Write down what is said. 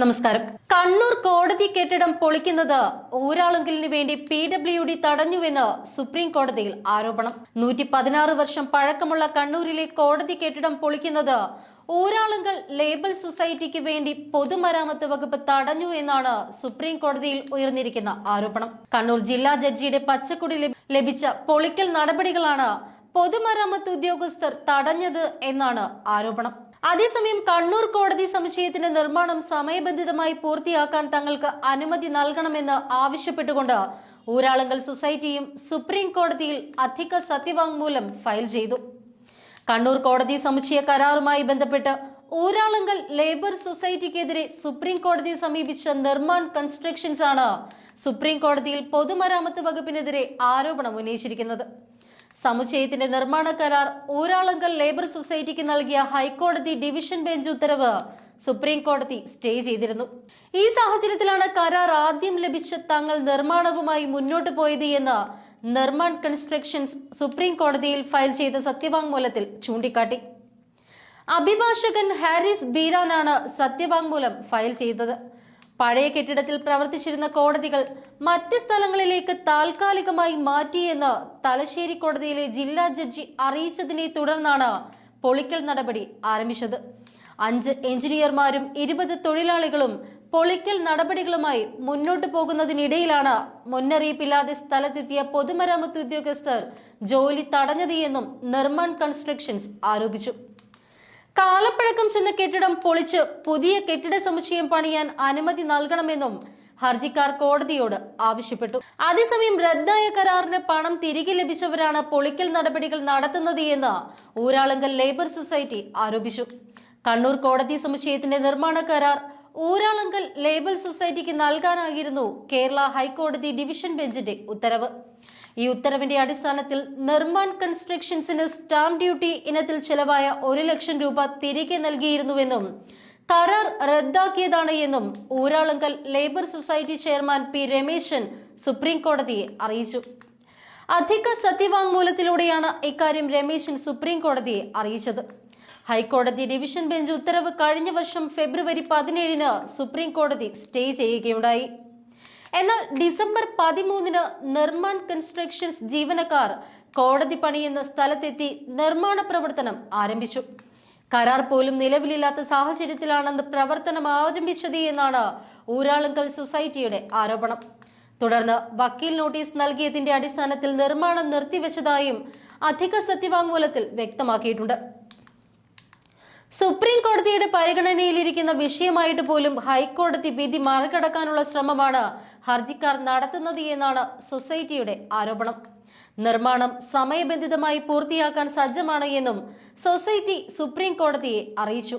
നമസ്കാരം. കണ്ണൂർ കോടതി കെട്ടിടം പൊളിക്കുന്നത് ഊരാളുങ്കലിന് വേണ്ടി പി ഡബ്ല്യു ഡി തടഞ്ഞുവെന്ന് സുപ്രീം കോടതിയിൽ ആരോപണം. നൂറ്റി പതിനാറ് വർഷം പഴക്കമുള്ള കണ്ണൂരിലെ കോടതി കെട്ടിടം പൊളിക്കുന്നത് ഊരാളുങ്കൽ ലേബൽ സൊസൈറ്റിക്ക് വേണ്ടി പൊതുമരാമത്ത് വകുപ്പ് തടഞ്ഞു എന്നാണ് സുപ്രീം കോടതിയിൽ ഉയർന്നിരിക്കുന്ന ആരോപണം. കണ്ണൂർ ജില്ലാ ജഡ്ജിയുടെ പച്ചക്കുടി ലഭിച്ച പൊളിക്കൽ നടപടികളാണ് പൊതുമരാമത്ത് ഉദ്യോഗസ്ഥർ തടഞ്ഞത് എന്നാണ് ആരോപണം. അതേസമയം കണ്ണൂർ കോടതി സമുച്ചയത്തിന്റെ നിർമ്മാണം സമയബന്ധിതമായി പൂർത്തിയാക്കാൻ തങ്ങൾക്ക് അനുമതി നൽകണമെന്ന് ആവശ്യപ്പെട്ടുകൊണ്ട് ഊരാളുങ്കൽ സൊസൈറ്റിയും സുപ്രീം കോടതിയിൽ അധിക സത്യവാങ്മൂലം ഫയൽ ചെയ്തു. കണ്ണൂർ കോടതി സമുച്ചയ കരാറുമായി ബന്ധപ്പെട്ട് ഊരാളുങ്കൽ ലേബർ സൊസൈറ്റിക്കെതിരെ സുപ്രീം കോടതിയെ സമീപിച്ച നിർമ്മാൺ കൺസ്ട്രക്ഷൻസ് ആണ് സുപ്രീം കോടതിയിൽ പൊതുമരാമത്ത് വകുപ്പിനെതിരെ ആരോപണം ഉന്നയിച്ചിരിക്കുന്നത്. സമുച്ചയത്തിന്റെ നിർമ്മാണ കരാർ ഊരാളങ്കൽ ലേബർ സൊസൈറ്റിക്ക് നൽകിയ ഹൈക്കോടതി ഡിവിഷൻ ബെഞ്ച് ഉത്തരവ് സുപ്രീം കോടതി സ്റ്റേ ചെയ്തിരുന്നു. ഈ സാഹചര്യത്തിലാണ് കരാർ ആദ്യം ലഭിച്ച തങ്ങൾ നിർമ്മാണവുമായി മുന്നോട്ട് പോയത് എന്ന് നിർമ്മാൺ കൺസ്ട്രക്ഷൻസ് സുപ്രീം കോടതിയിൽ ഫയൽ ചെയ്ത സത്യവാങ്മൂലത്തിൽ ചൂണ്ടിക്കാട്ടി. അഭിഭാഷകൻ ഹാരിസ് ബീരാനാണ് സത്യവാങ്മൂലം ഫയൽ ചെയ്തത്. പഴയ കെട്ടിടത്തിൽ പ്രവർത്തിച്ചിരുന്ന കോടതികൾ മറ്റ് സ്ഥലങ്ങളിലേക്ക് താൽക്കാലികമായി മാറ്റിയെന്ന് തലശ്ശേരി കോടതിയിലെ ജില്ലാ ജഡ്ജി അറിയിച്ചതിനെ തുടർന്നാണ് പൊളിക്കൽ നടപടി ആരംഭിച്ചത്. അഞ്ച് എഞ്ചിനീയർമാരും ഇരുപത് തൊഴിലാളികളും പൊളിക്കൽ നടപടികളുമായി മുന്നോട്ടു പോകുന്നതിനിടയിലാണ് മുന്നറിയിപ്പില്ലാതെ സ്ഥലത്തെത്തിയ പൊതുമരാമത്ത് ഉദ്യോഗസ്ഥർ ജോലി തടഞ്ഞത് എന്നും നിർമ്മാൺ കൺസ്ട്രക്ഷൻസ് ആരോപിച്ചു. കാലപ്പഴക്കം ചെന്ന കെട്ടിടം പൊളിച്ച് പുതിയ കെട്ടിട സമുച്ചയം പണിയാൻ അനുമതി നൽകണമെന്നും ഹർജിക്കാർ കോടതിയോട് ആവശ്യപ്പെട്ടു. അതേസമയം റദ്ദായ കരാറിന് പണം തിരികെ ലഭിച്ചവരാണ് പൊളിക്കൽ നടപടികൾ നടത്തുന്നത് എന്ന് ഊരാളുങ്കൽ ലേബർ സൊസൈറ്റി ആരോപിച്ചു. കണ്ണൂർ കോടതി സമുച്ചയത്തിന്റെ നിർമ്മാണ കരാർ ഊരാളുങ്കൽ ലേബർ സൊസൈറ്റിക്ക് നൽകാനായിരുന്നു കേരള ഹൈക്കോടതി ഡിവിഷൻ ബെഞ്ചിന്റെ ഉത്തരവ്. ഈ ഉത്തരവിന്റെ അടിസ്ഥാനത്തിൽ നിർമ്മാൺ കൺസ്ട്രക്ഷൻസിന് സ്റ്റാമ്പ് ഡ്യൂട്ടി ഇനത്തിൽ ചെലവായ ഒരു ലക്ഷം രൂപ തിരികെ നൽകിയിരുന്നുവെന്നും കരാർ റദ്ദാക്കിയതാണ് എന്നും Uralungal labour society chairman P Ramesan supreme കോടതിയെ അറിയിച്ചു. അധിക സത്യവാങ്മൂലത്തിലൂടെയാണ് ഇക്കാര്യം രമേശൻ സുപ്രീം കോടതിയെ അറിയിച്ചത്. ഹൈക്കോടതി ഡിവിഷൻ ബെഞ്ച് ഉത്തരവ് കഴിഞ്ഞ വർഷം ഫെബ്രുവരി പതിനേഴിന് സുപ്രീം കോടതി സ്റ്റേ ചെയ്യുകയുണ്ടായി. എന്നാൽ ഡിസംബർ പതിമൂന്നിന് നിർമ്മാൺ കൺസ്ട്രക്ഷൻസ് ജീവനക്കാർ കോടതി പണിയുന്ന സ്ഥലത്തെത്തി നിർമ്മാണ പ്രവർത്തനം ആരംഭിച്ചു. കരാർ പോലും നിലവിലില്ലാത്ത സാഹചര്യത്തിലാണെന്ന് പ്രവർത്തനം ആരംഭിച്ചത് എന്നാണ് ഊരാളുങ്കൽ സൊസൈറ്റിയുടെ ആരോപണം. തുടർന്ന് വക്കീൽ നോട്ടീസ് നൽകിയതിന്റെ അടിസ്ഥാനത്തിൽ നിർമ്മാണം നിർത്തിവെച്ചതായും അധിക സത്യവാങ്മൂലത്തിൽ വ്യക്തമാക്കിയിട്ടുണ്ട്. സുപ്രീം കോടതിയുടെ പരിഗണനയിലിരിക്കുന്ന വിഷയമായിട്ട് പോലും ഹൈക്കോടതി വിധി മറികടക്കാനുള്ള ശ്രമമാണ് ഹർജിക്കാർ നടത്തുന്നത് എന്നാണ് സൊസൈറ്റിയുടെ ആരോപണം. നിർമ്മാണം സമയബന്ധിതമായി പൂർത്തിയാക്കാൻ സജ്ജമാണ് എന്നും സൊസൈറ്റി സുപ്രീം കോടതിയെ അറിയിച്ചു.